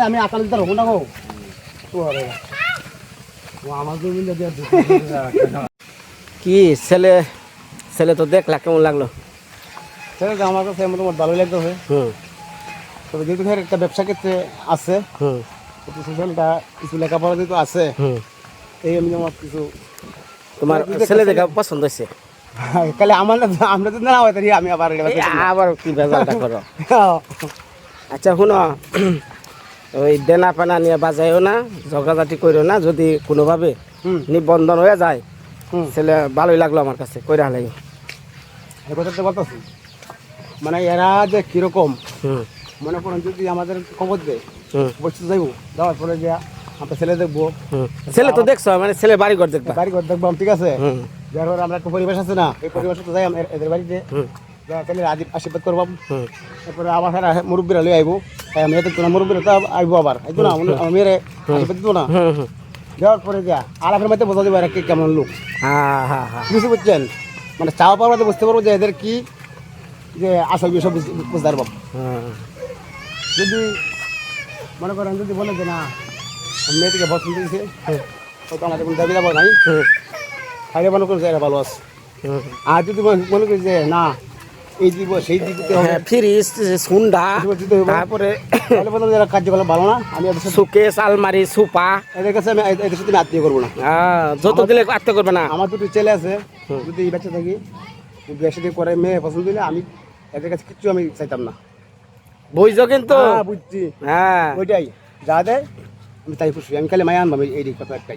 আমি আকাল দিতে হব না গো। তো কি ছেলে ছেলে তো দেখলা কেমন লাগল। ছেলেটা আমার কাছে মোটামুটি ভালোই লাগতেছে হুম। তবে যেহেতু একটা ব্যবসা ক্ষেত্রে আছে হুম। সোশ্যালটা কিছু লেখাপড়া যেহেতু আছে হুম। এই আমি আমার কিছু তোমার ছেলে দেখা পছন্দ হয়েছে? কালে আমার আমরা যদি না হয় আমি আবার আবার কি ভেজালটা করো? না। আচ্ছা শুনো। ওই দেনা পানা নিয়ে বাজাইও না ঝগড়াঝাটি করো না যদি কোনোভাবে হুম। নিবন্ধন হয়ে যায় হুম। ছেলে ভালোই লাগল আমার কাছে কইরা এই কথাটা বলতেছি। মানে এরা যে কীরকম মনে করেন যদি আমাদের খবর দেয় বসতে যাইবো যাওয়ার পরে যে আমরা ছেলে দেখব ছেলে তো দেখছ মানে ছেলে বাড়ি ঘর দেখবা। বাড়ি ঘর দেখব ঠিক আছে? যার পরে আমরা একটা পরিবেশ আছে না এই পরিবেশে তো যাই আমরা এদের বাড়িতে। আদি আশীর্বাদ করব তারপরে আবার হ্যাঁ মুরব্বীরা লই আইবো হ্যাঁ দেখতো না মুরব্বীরা তো আইবো আবার। আইতো না মেয়েরে আশীর্বাদ দিত না। যাওয়ার পরে যা আলাপের মধ্যে বোঝা এরা কে কেমন লোক। হ্যাঁ হ্যাঁ হ্যাঁ কিছু বুঝছেন মানে চাওয়া পাওয়া বুঝতে পারব যে এদের কি যে আসল বিষয় বুঝ- বুঝতে পারব। যদি মনে করেন যদি বলে যে না মেয়ে থেকে পছন্দ দিয়েছে হয়তো আমাদের কোনো দাবি দাবা নাই। তাহলে মনে করেন যে ভালো আছে। আর যদি মনে করি যে না এই দিব সেই দিতে হবে। হ্যাঁ ফ্রিজ সুন্ডা তারপরে তাহলে বললাম যে এরা কার্যকলাপ ভালো না আমি সুকেস আলমারি সুপা। এদের কাছে আমি এদের সাথে আত্মীয় করব না। হ্যাঁ যত দিলে আত্মীয় করবে না। আমার দুটো ছেলে আছে যদি এই বাচ্চা থাকি বিয়ে সাথে করে মেয়ে পছন্দ দিলে আমি এদের কাছে কিচ্ছু আমি চাইতাম না। বুঝছ কিন্তু? হ্যাঁ, বুঝছি। হ্যাঁ। ওইটাই। যা দেয় আমি তাই খুশি। আমি খালি মায়া আনবাম এই- কথা একটাই।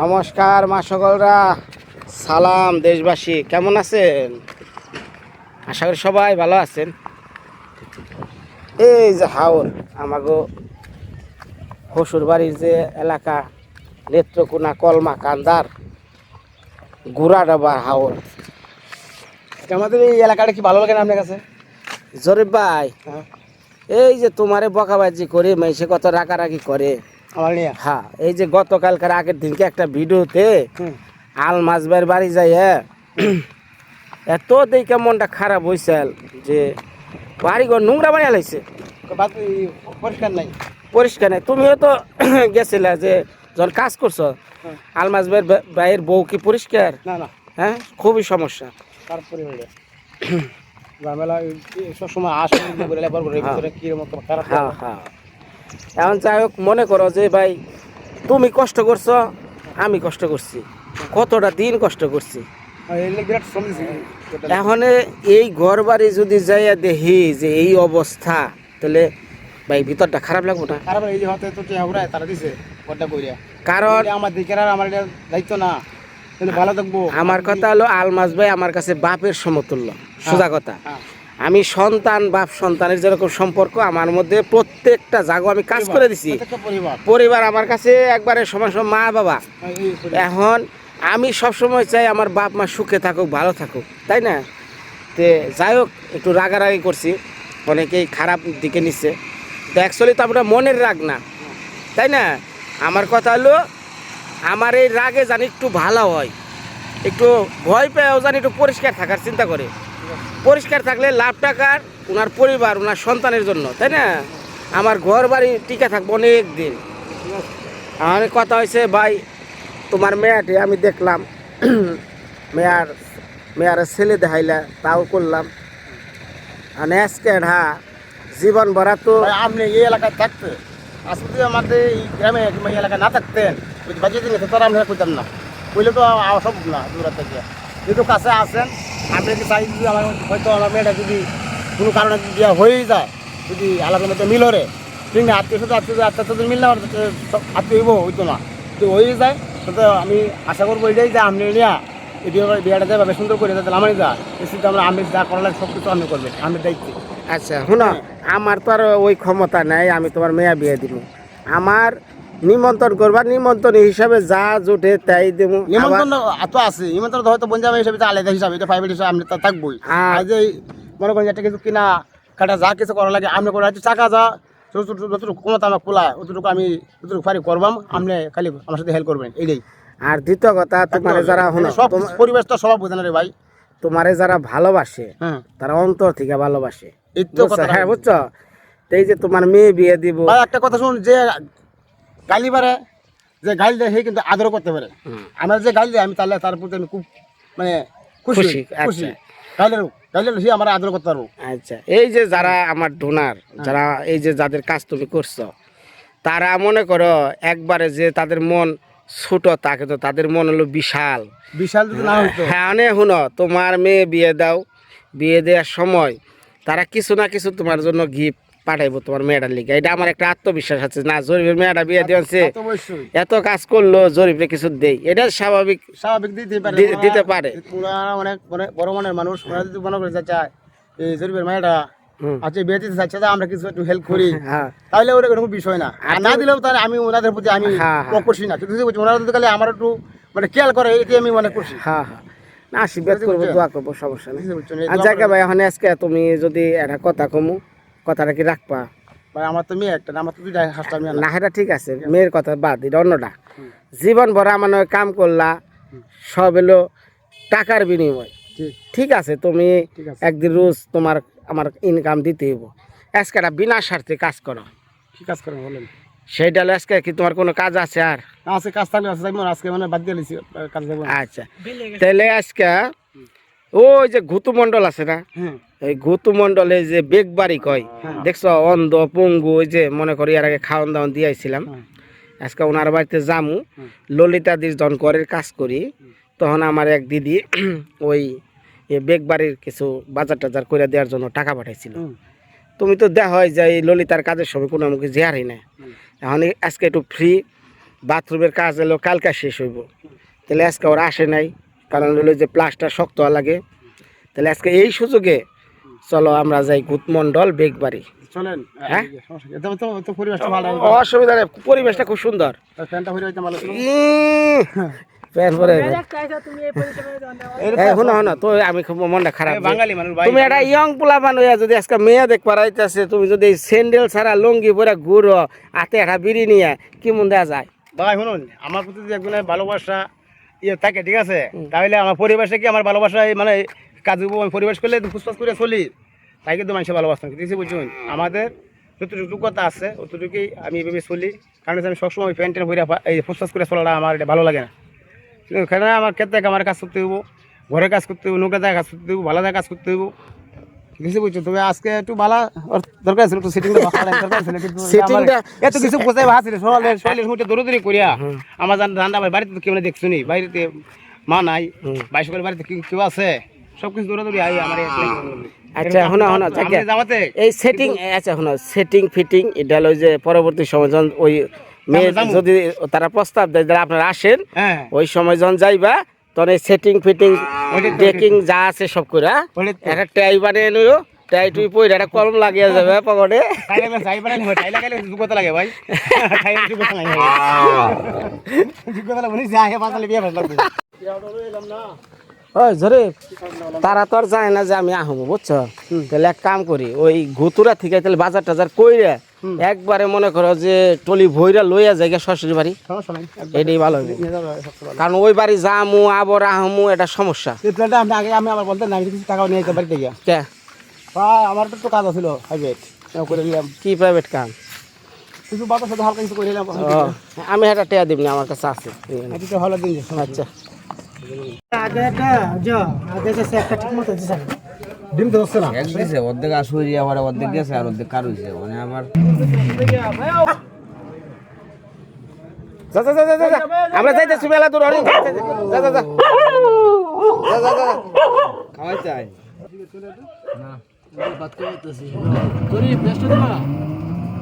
নমস্কার মা সকলরা। সালাম দেশবাসী কেমন আছেন? আশা করি সবাই ভালো আছেন। এই যে হাওর আমাগো হসুর বাড়ির যে এলাকা নেত্রকোনা কলমা কান্দার গুড়াডাবার হাওর। আমাদের এই এলাকাটা কি ভালো লাগে না আপনার কাছে? জরিফ ভাই হ্যাঁ। এই যে তোমারে বকাবাজি করে মেসে কত রাগারাগি করে। হ্যাঁ এই যে গতকালকার আগের দিনকে একটা ভিডিওতে আল মাছবার বাড়ি যাই হ্যাঁ। এত দেখে মনটা খারাপ হয়েছিল যে বাড়িঘর নোংরা বানিয়ে এই পরিষ্কার নাই? পরিষ্কার নেই। তুমিও তো গেছিলে যে যখন কাজ করছ। আলমাজ ভাইয়ের ভাইয়ের বউ কি পরিষ্কার? না না। হ্যাঁ খুবই সমস্যা। তারপরে ঝামেলা সব সময় আসে বলে লেবার করে ভিতরে খারাপ হ্যাঁ হ্যাঁ। এখন যাই হোক মনে করো যে ভাই তুমি কষ্ট করছ আমি কষ্ট করছি। কতটা দিন কষ্ট করছি? বিরাট এখন এই ঘর বাড়ি যদি যাইয়া দেখি যে এই অবস্থা তাহলে ভাই ভিতরটা খারাপ লাগবো না? খারাপ এই যে হতে তো তারা দিছে গড্ডা কইরা। কারণ এটা আমার দিকের আর আমার দায়িত্ব না। কিন্তু ভালো থাকব। আমার কথা হলো আলমাস ভাই আমার কাছে বাপের সমতুল্য। সোজা কথা। হ্যাঁ। আমি সন্তান বাপ সন্তানের যেরকম সম্পর্ক আমার মধ্যে প্রত্যেকটা জাগো আমি কাজ করে দিছি। পরিবার। আমার কাছে একবারে সমান সমান মা বাবা। পরিবার। এখন আমি সবসময় চাই আমার বাপ মা সুখে থাকুক ভালো থাকুক তাই না? তে যাই হোক একটু রাগারাগি করছি। অনেকেই খারাপ দিকে নিচ্ছে। তো অ্যাকচুয়ালি তো আমরা মনের রাগ না তাই না? আমার কথা হলো আমার এই রাগে জানি একটু ভালো হয় একটু ভয় পেয়েও জানি একটু পরিষ্কার থাকার চিন্তা করে। পরিষ্কার থাকলে লাভ টাকার ওনার পরিবার, ওনার সন্তানের জন্য, তাই না? আমার ঘর বাড়ি টিকে থাকব অনেক দিন আমার কথা হয়েছে ভাই, তোমার মেয়াটি আমি দেখলাম, মেয়ার, মেয়ারের ছেলে দেখাইলা, তাও করলাম। আর হ্যাঁ জীবন ভরা তো আপনি এই এলাকায় থাকতে, আজকে যদি আমাদের এই গ্রামে এই এলাকায় না থাকতেন বাজিয়ে তো তারা আমরা করতাম না। বললে তো সম্ভব না দূর থেকে। যেহেতু কাছে আসেন আপনি যদি চাই যদি আমার হয়তো আমার মেয়েটা যদি কোনো কারণে যদি বিয়ে হয়েই যায় যদি আলাদা মধ্যে মিল হরে ঠিক না আত্মীয় সাথে আত্মীয় আত্মীয় সাথে মিল না হলে আত্মীয় হইতো না। তো হয়ে যায় তো আমি আশা করব এটাই যে আপনি নিয়া এই বিয়ে বিয়েটা যাবে সুন্দর করে যাতে আমারই যা এসে আমরা আমি যা করা লাগে সব কিছু আপনি করবেন আমি দায়িত্ব। আচ্ছা শুনো আমার তো আর ওই ক্ষমতা নাই আমি তোমার মেয়া বিয়ে দিব আমার নিমন্ত্রণ করবা নিমন্ত্রণ হিসাবে যা জুটে তাই দেব। নিমন্ত্রণ তো আছে নিমন্ত্রণ হয়তো বঞ্জামে হিসাবে আলাদা হিসাবে এটা প্রাইভেট হিসাবে তা থাকবোই। আর- আর যে মনে করেন একটা কিছু কিনা কাটা যা কিছু করা লাগে আপনি করে টাকা যা যতটুকু ক্ষমতা আমার খোলা অতটুকু আমি যতটুকু পারি করবাম আপনি খালি আমার সাথে হেল্প করবেন এইটাই। আর দ্বিতীয় কথা তোমারে যারা শুনো সব পরিবেশ তো সবাই বোঝে না রে ভাই। তোমারে যারা ভালোবাসে হ্যাঁ। তারা অন্তর থেকে ভালোবাসে। হ্যাঁ বুঝছ? এই যে তোমার মেয়ে বিয়ে দিব। একটা কথা শুন যে গালি পারে যে গালি দেয় সে কিন্তু আদর করতে পারে। আমার যে গালি দেয় আমি তাহলে তার প্রতি আমি খুব মানে খুশি খুশি, আচ্ছা। গাইলে গাইলে সে আমার আদর করতে পারব। আচ্ছা এই যে যারা আমার ডোনার যারা এই যে যাদের কাজ তুমি করছ তারা মনে করো একবারে যে তাদের মন ছোট তাকে তো তাদের মন হলো বিশাল। বিশাল না হইতো। হ্যাঁ অনেক শুনো তোমার মেয়ে বিয়ে দাও বিয়ে দেওয়ার সময় তারা কিছু না কিছু তোমার জন্য গিফট পাঠাইবো তোমার মেয়েটার লিগে। এটা আমার একটা আত্মবিশ্বাস আছে। না জরিফের মেয়েটা বিয়ে দিয়েছে। এত কাজ করল জরিফে কিছু দেই। এটা স্বাভাবিক স্বাভাবিক দিতে পারে। দিতে পারে। অনেক বড় মনের মানুষ। ওরা যদি মনে করে চায় এই আচ্ছা আমরা কিছু একটু হেল্প করি। হ্যাঁ তাহলে ওটা কোনো বিষয় না। আর না দিলেও তাহলে আমি ওনাদের প্রতি আমি হ্যাঁ, হ্যাঁ। করছি না। কিন্তু ওনারা যদি তাহলে আমার একটু মানে খেয়াল করে আমি মনে করছি হ্যাঁ হ্যাঁ। না আশীর্বাদ করব দোয়া করব সমস্যা নেই। বুঝতে পারছ? এই আর জায়গা ভাই এখন আজকে তুমি যদি একটা কথা কমু কথাটা কি রাখবা? ভাই আমার তো মেয়ে একটা আমার তো দুইটা হাসটা মেয়ে না। এটা ঠিক আছে মেয়ের কথা বাদ এটা অন্যটা। জীবন ভরা আমার নয় কাম করলা সব এলো টাকার বিনিময়। ঠিক। আছে তুমি একদিন রোজ তোমার আমার ইনকাম দিতে হইব। আজকে বিনা স্বার্থে কাজ করো। কি কাজ করো বলেন? সেইটা আজকে কি তোমার কোনো কাজ আছে আর? আছে কাজ থাকলে আছে আজকে মানে বাদ দিয়ে আচ্ছা। তাহলে আজকে ওই যে ঘুতু মণ্ডল আছে না? হ্যাঁ। এই ঘুতু মণ্ডলে যে বেগবাড়ি কয় দেখছ অন্ধ পঙ্গু ওই যে মনে করি এর আগে খাওয়ান দাওয়ান দিয়েছিলাম হ্যাঁ। আজকে ওনার বাড়িতে যামু। ললিতা দির যখন ঘরের কাজ করি তখন আমার এক দিদি ওই বেগবাড়ির কিছু বাজার টাজার করে দেওয়ার জন্য টাকা পাঠাইছিল। তুমি তো দেখা হয় যে এই ললিতার কাজের সময় কোনো আমাকে জেয়ারই না এখন আজকে একটু ফ্রি বাথরুমের কাজ এলো কালকা শেষ হইব। তাহলে আজকে ওরা আসে নাই। কারণ হলো যে প্লাস্টার শক্ত হওয়া লাগে। তাহলে আজকে এই সুযোগে চলো আমরা যাই গুতমন্ডল বেগবাড়ি। চলেন হ্যাঁ? সমস্যা নেই। এতে তো তো পরিবেশটা ভালো অসুবিধা নেই পরিবেশটা খুব সুন্দর। তো আমি খুব মনটা খারাপ বাঙালি মানুষ তুমি একটা ইয়ং পোলা মানুষ যদি আজকে মেয়ে দেখ পারাইতেছে তুমি যদি স্যান্ডেল ছাড়া লুঙ্গি পরে ঘুরো হাতে একটা বিড়ি নিয়ে কি মন দেওয়া যায়? ভাই শুনুন আমার প্রতি একজনের ভালোবাসা ইয়ে থাকে ঠিক আছে? তাহলে আমার পরিবেশে কি আমার ভালোবাসায় মানে কাজ আমি পরিবেশ করলে ফুসফাস করে চলি? তাই কিন্তু মানুষের ভালোবাসতাম কিছু বুঝুন আমাদের যতটুকু যোগ্যতা আছে অতটুকুই আমি এভাবে চলি। কারণ আমি সবসময় ওই প্যান্টের ভরে এই ফুসফাস করে চলাটা আমার এটা ভালো লাগে না। এখানে আমার ক্ষেত্রে আমার কাজ করতে হইব ঘরে কাজ করতে হইব নৌকা কাজ করতে হইব ভালো কাজ করতে হইব। কিছু বুঝছ? তবে আজকে একটু দরকার ছিল একটু সেটিং দরকার ছিল কিন্তু Setting এত কিছু কোথায় ভাসিল সকালে মুঠে দৌড়দৌড়ি করিয়া আমার জান রান্না ভাই বাড়িতে তো কেমন দেখছ নি বাড়িতে মা নাই। ভাই সকালে বাড়িতে কেউ আছে? সব কিছু দৌড়াদৌড়ি আই আমার। আচ্ছা শোনো শোনো এই সেটিং আচ্ছা শোনো সেটিং ফিটিং এটা হলো যে পরবর্তী সময় যখন ওই মেয়ে। যদি তারা প্রস্তাব দেয় তাহলে আপনারা আসেন হ্যাঁ। ওই সময় যখন যাইবা তখন এই সেটিং ফিটিং ডেকিং যা আছে সব করে। একটা টাই বানিয়ে নিও টাই টুই পরে একটা কলম লাগিয়ে যাবে পকেটে। লাগালে যোগ্যতা লাগে ভাই। লাগবে। ওই ধরে তারা তো আর যায় না যে আমি আহম বুঝছ? তাহলে এক কাম করি ওই ঘুতুরা থেকে তাহলে বাজার টাজার কইরে একবারে মনে করো যে টলি ভৈরা লইয়া যায় শ্বশুর বাড়ি এটাই ভালো হবে। কারণ ওই বাড়ি যামু আবার আহমু এটা সমস্যা। আমি আগে আমি আবার বলতেন না কিছু টাকাও নিয়ে যেতে বাড়িতে গিয়া কে? আমার তো কাজ ছিল প্রাইভেট করে নিলাম। কি প্রাইভেট কাম কিছু হালকা কিছু করে নিলাম। আমি একটা টেয়া দিবনি আমার কাছে আছে। ভালো দিন আচ্ছা। আগে একটা আগে একটা ঠিক মতো ডিম তো হচ্ছে না এক দিছে অর্ধেক আসু হয়ে আবার অর্ধেক গেছে আর অর্ধেক কার হয়েছে মানে আমার যা যা যা যা। আমরা যাইতেছি মেলা দূর অনেক যা, যা, যা, যা, যা। যা, যা, যা, যা। খাওয়াই চাই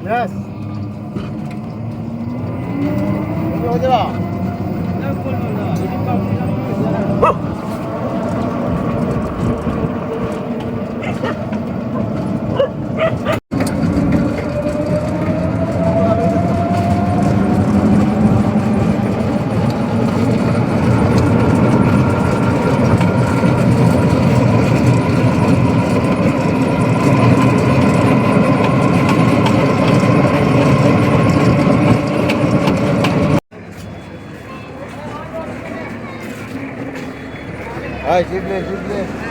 Yes. হয়ে যাবা হয় শিখলে শিখলে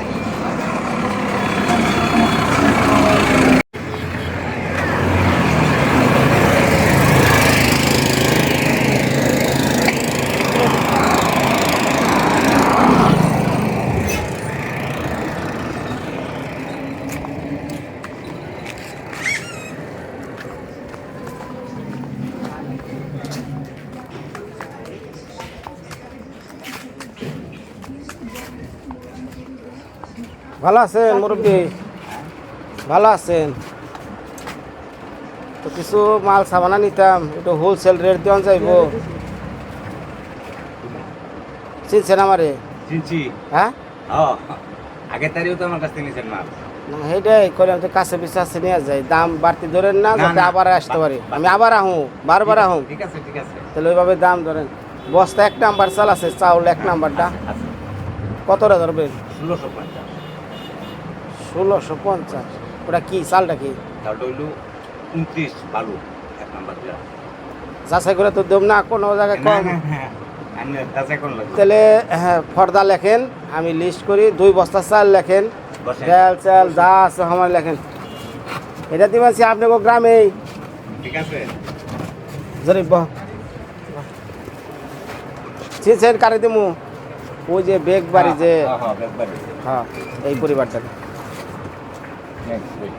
ভালো আছেন মুরব্বী? ভালো আছেন। তো কিছু মাল সাবানা নিতাম একটু হোলসেল রেট দেওয়া যাইব। চিনছেন আমারে? চিনছি। হ্যাঁ? ও আগের তারিখও তো আমার কাছ থেকে নিয়েছেন মাল। না সেইটাই করে আমি তো কাছে বিশ্বাসে নিয়ে যাই। দাম বাড়তি ধরেন না যাতে আবার আসতে পারি। আমি আবার আহু বারবার আহু। ঠিক আছে ঠিক আছে। তাহলে ওইভাবে দাম ধরেন। বস্তা এক নাম্বার চাল আছে চাউল এক নাম্বারটা। আচ্ছা কতটা ধরবেন ষোলোশো পঞ্চাশ। ষোলোশো পঞ্চাশ। ওটা কি চালটা কি? হইল উনত্রিশ বালু এক নাম্বার যাচাই করে তো দেব না কোনো জায়গায় কম। হ্যাঁ তাহলে হ্যাঁ ফর্দা লেখেন আমি লিস্ট করি দুই বস্তা চাল লেখেন ডাল চাল যা আছে আমার লেখেন। এটা দিবাছি আপনাকে গ্রামেই। ঠিক আছে। জরিব বহ। চিনছেন কারে দিমু? ওই যে বেগ বাড়ি যে হ্যাঁ, হ্যাঁ, হ্যাঁ এই পরিবারটা Next, wait.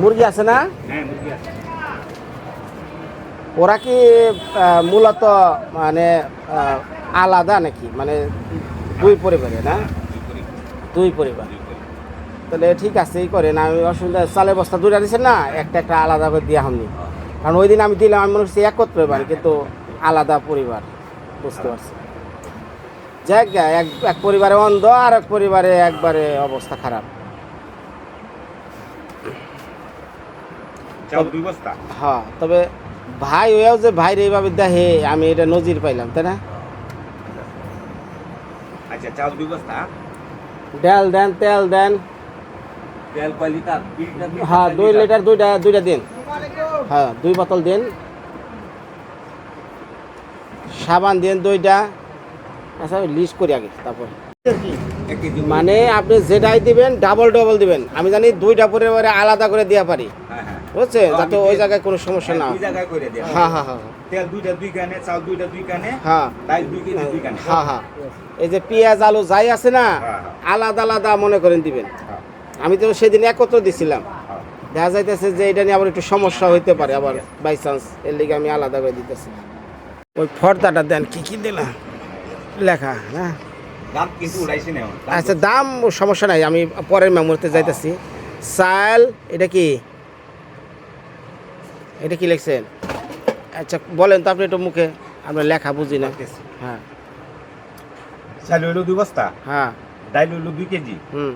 মুরগি আছে না? হ্যাঁ। ওরা কি মূলত মানে আলাদা নাকি? মানে দুই পরিবারে না? দুই পরিবার। তাহলে ঠিক আছে এই করেন। আমি অসুবিধা চালের বস্তা দুইটা দিচ্ছেন না? একটা একটা আলাদা করে দেওয়া হয়নি কারণ ওই দিন আমি দিলাম আমি মনে করছি একত্র বাড়ি কিন্তু আলাদা পরিবার। বুঝতে পারছি। যাক এক এক পরিবারে অন্ধ আর এক পরিবারে একবারে অবস্থা খারাপ। হ্যাঁ তবে ভাই ওয়াও যে ভাইরে এইভাবে দেখে আমি এটা নজির পাইলাম তাই না? আচ্ছা চাল ডাল দেন তেল দেন। তেল কয় লিটার? হ্যাঁ দুই লিটার দুইটা দুইটা দিন। হ্যাঁ দুই বোতল দিন। সাবান দিন দুইটা। আচ্ছা আমি লিস্ট করি আগে তারপর। মানে আপনি যেটাই দিবেন ডাবল ডাবল দিবেন। আমি জানি দুইটা পরিবারে আলাদা করে দেওয়া পারি। হ্যাঁ হ্যাঁ। বুঝছেন? তো যাতে ওই জায়গায় কোনো সমস্যা না হয়। দেয়া হ্যাঁ হ্যাঁ হ্যাঁ হ্যাঁ। এই যে পেঁয়াজ আলু যাই আছে না আলাদা আলাদা মনে করেন দিবেন। আমি তো সেদিন একত্র দিছিলাম। দেখা যাইতেছে যে এটা নিয়ে আবার একটু সমস্যা হইতে পারে আবার বাই চান্স এর লিগে আমি আলাদা করে দিতেছি। ওই ফর্দাটা দেন কি কি দিলাম লেখা হ্যাঁ দাম আচ্ছা দাম সমস্যা নাই আমি পরের মেমোরিতে যাইতেছি। চাল এটা কি? এটা কি লিখছেন? আচ্ছা বলেন তো আপনি একটু মুখে আমরা লেখা বুঝি না। হ্যাঁ। চাল হইল দুই বস্তা হ্যাঁ। ডাইল হইল দুই কেজি হুম।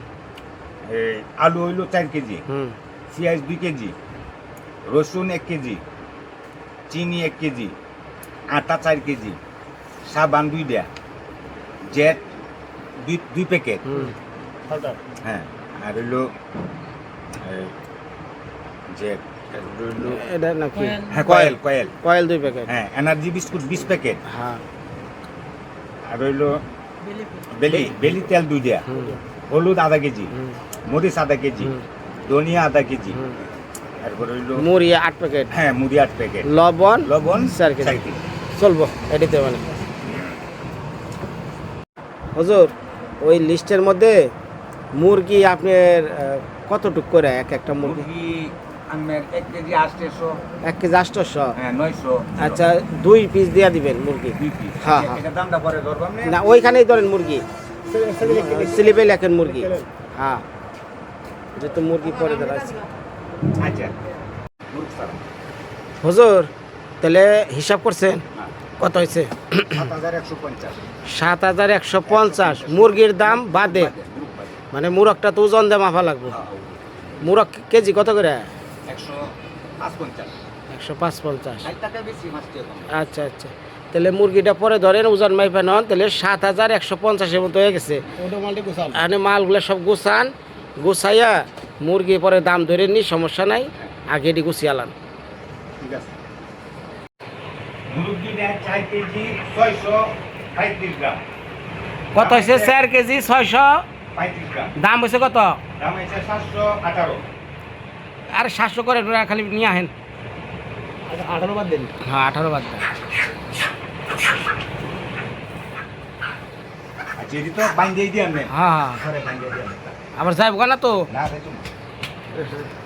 আলু হইল চার কেজি হুম। পেঁয়াজ দুই কেজি রসুন এক কেজি চিনি এক কেজি আটা চার কেজি সাবান দুইটা। জেট দুই দুই প্যাকেট। হ্যাঁ আর হইল এ, জেট এটা নাকি? হ্যাঁ কয়েল কয়েল। কয়েল দুই প্যাকেট। হ্যাঁ এনার্জি বিস্কুট বিশ প্যাকেট। হ্যাঁ। আর হইল বেলি বেলি তেল দুইটা হুম। হলুদ আধা কেজি মরিচ আধা কেজি ধনিয়া আধা কেজি। হুম। তারপর হইল মুড়ি আট প্যাকেট। হ্যাঁ মুড়ি আট প্যাকেট। লবণ লবণ চার কেজি। চলবো এটিতে মানে। হুজুর ওই লিস্টের মধ্যে মুরগি আপনার কতটুক করে এক একটা মুরগি? এক কেজি আটশোশো হ্যাঁ আচ্ছা দুই পিস দিয়ে দিবেন মুরগি? হ্যাঁ, হ্যাঁ। না ওইখানেই ধরেন মুরগি। স্লিপে লেখেন মুরগি। হ্যাঁ। এটা তো মুরগি পরে ধরা আছে। আচ্ছা। মুরগ তাহলে হিসাব করছেন। কত হয়েছে? সাত হাজার একশো পঞ্চাশ। মুরগির দাম বাদে। মানে মুরগটা তো ওজন দিয়ে মাফা লাগবে। মুরগ কেজি কত করে? একশো পাঁচ পঞ্চাশ আচ্ছা আচ্ছা। তাহলে মুরগিটা পরে ধরেন ওজন মাইপা নন তাহলে সাত হাজার একশো পঞ্চাশের মতো হয়ে গেছে। এখানে মালগুলো সব গুছান গুছাইয়া মুরগি পরে দাম ধরে নি সমস্যা নাই আগে এটি গুছিয়ালান ঠিক আছে। মুরগি নেয় চার কেজি ছয়শো পঁয়ত্রিশ গ্রাম। কত হয়েছে চার কেজি ছয়শো? পঁয়ত্রিশ গ্রাম। দাম হয়েছে কত? দাম হয়েছে সাতশো আঠারো। আর সাতশো করে খালি নিয়ে আহেন। আঠারো বাদ দিন। হ্যাঁ আঠারো বাদ দেন। আচ্ছা তো দিয়ে আনবেন। হ্যাঁ হ্যাঁ। আবার না তো?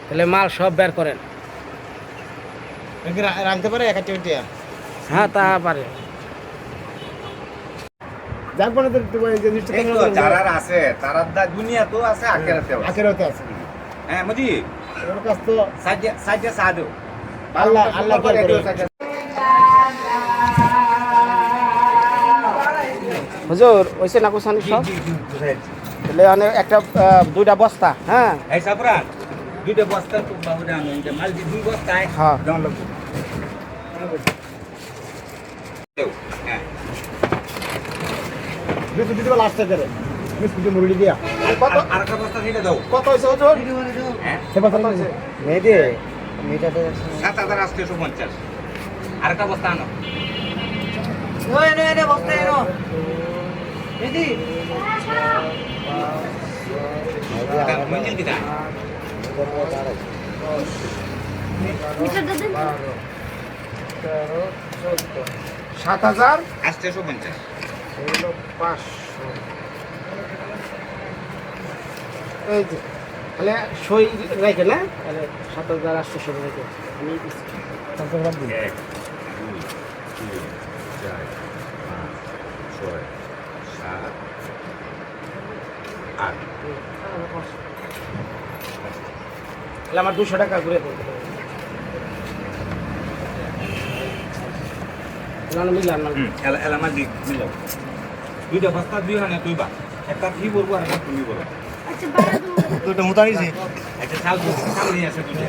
তাহলে মাল সব বের করেন। রাখতে পারে এক একটা টিয়া হ্যাঁ তা পারে। মানে আছে দুনিয়া তো আছে আছে আছে। হ্যাঁ মুজি। ওর কাছ তো সাইডে সাইডে সাদো আল্লাহ করে হুজুর ওইসে না কুসানি সব? তাহলে অনেক একটা দুইটা বস্তা হ্যাঁ? এই সাপরা দুইটা বস্তা তো বাহুরে আনো মাল দুই বস্তায় হ্যাঁ। হ্যাঁ দিতে লাস্টে করে বিস্কুট মুরগি দিয়া। আর কত আর একটা বস্তা দিলে দাও। কত হয়েছে হুজুর হ্যাঁ। সে কথা হয়েছে? মেয়েদে সাত হাজার আটশো পঞ্চাশ। আর একটা বস্তা আনো। এটা মঞ্জিল কিটা সাত হাজার। আটশো পঞ্চাশ। হলো পাঁচশো। এই যে তাহলে সই রেখে না? তাহলে সাত হাজার আটশো সই রেখে আমি এক দুই তিন চার পাঁচ ছয় সাত আট। তাহলে আমার দুশো টাকা ঘুরে মিলাম না। হুম এলা এলা আমার দিক মিলাও। দুইটা বস্তা দুই হানে তুই বা একটা ফি বলব আর একটা তুমি বলো দুটো মুতারিছে। একটা চাল চাল নিয়ে দুইটা।